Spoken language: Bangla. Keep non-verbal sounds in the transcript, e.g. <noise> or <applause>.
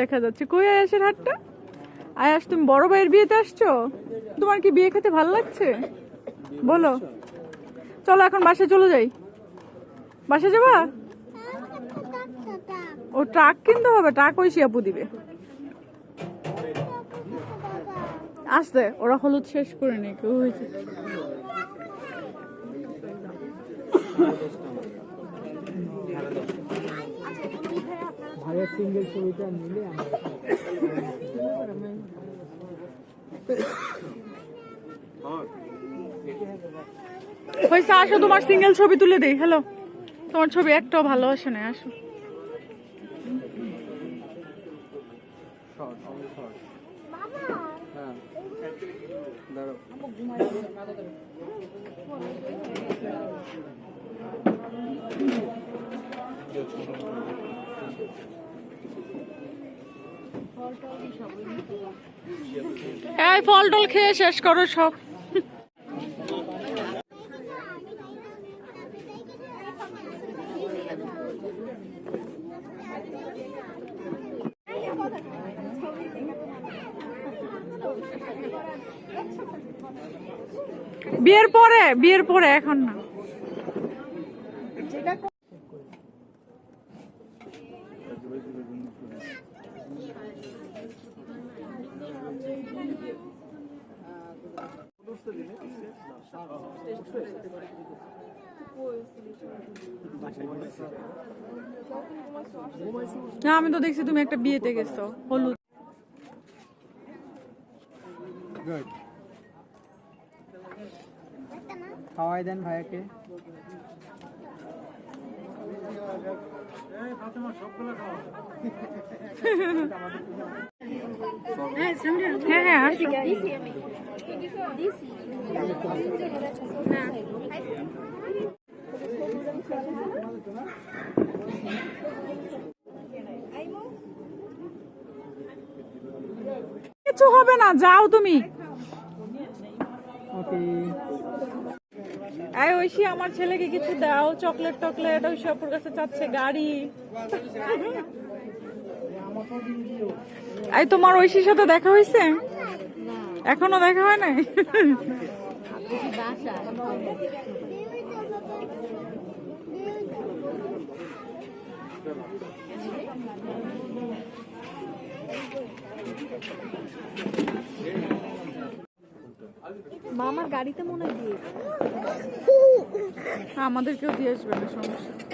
দেখা যাচ্ছে কই আয়াসের হাটটা? আয়াস, তুমি বড় ভাইয়ের বিয়েতে আসছো? তোমার কি বিয়ে খেতে ভালো লাগছে? বলো। চলো, এখন বাসে চলে যাই। বাসে যাবা? ও ট্রাক কিনতে হবে, ট্রাক ওই শিয়াপু দিবে। আসতে, ওরা হলুদ শেষ করে নি কেউ হয়েছে সিঙ্গেল ছবিটা মিলে হয়েছে আসো তোমার সিঙ্গেল ছবি তুলে দেই হ্যালো তোমার ছবি একটাও ভালো আসে না আসো। হ্যাঁ দাঁড়াও এই ফল টল খেয়ে শেষ করো সব। বিয়ের পরে বিয়ের পরে এখন না। না আমি তো দেখছি তুমি একটা বিয়েতে গেছো হলুদ। গুড খাওয়াই দেন ভাইয়াকে। <laughs> হ্যাঁ হ্যাঁ কিছু হবে না, যাও তুমি। ঐশী, আমার ছেলেকে কিছু দাও, চকলেট টকলেট ওই অপুর কাছে চাচ্ছে, গাড়ি। এই তোমার ঐশীর সাথে দেখা হয়েছে? এখনও দেখা হয় নাই? মামার গাড়িতে মনে হয় দিয়ে আমাদেরকেও দিয়ে আসবে না সমস্যা।